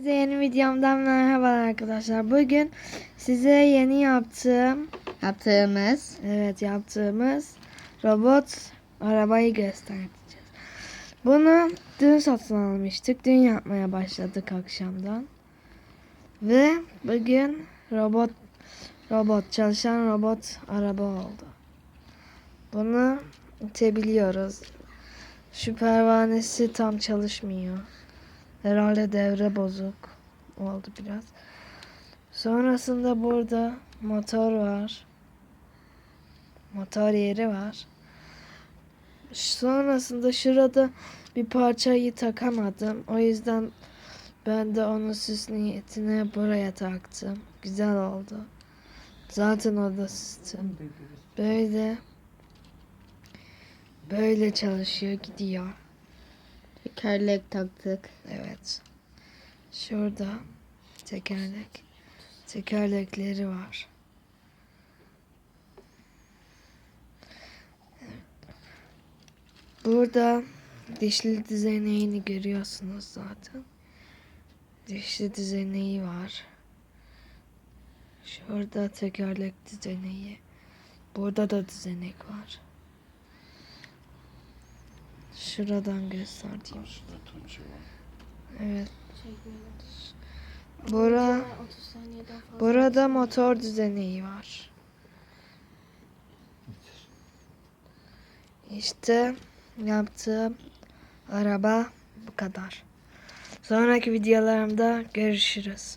Size yeni videomdan merhaba arkadaşlar. Bugün size yeni yaptığım, Yaptığımız evet yaptığımız robot arabayı göstereceğiz. Bunu dün satın almıştık. Dün yapmaya başladık akşamdan. Ve bugün robot robot çalışan robot araba oldu. Bunu itebiliyoruz. Şu pervanesi tam çalışmıyor. Herhalde devre bozuk oldu biraz. Sonrasında burada motor var. Motor yeri var. Sonrasında şurada bir parçayı takamadım. O yüzden ben de onu süs niyetine buraya taktım. Güzel oldu. Zaten o da süslü. Böyle böyle çalışıyor gidiyor. Tekerlek taktık. Evet. Şurada tekerlek. Tekerlekleri var. Burada dişli düzeneğini görüyorsunuz zaten. Dişli düzeneği var. Şurada tekerlek düzeneği. Burada da düzenek var. Şuradan göstereyim. Evet. Bura, burada motor düzeneği var. İşte yaptığım araba bu kadar. Sonraki videolarımda görüşürüz.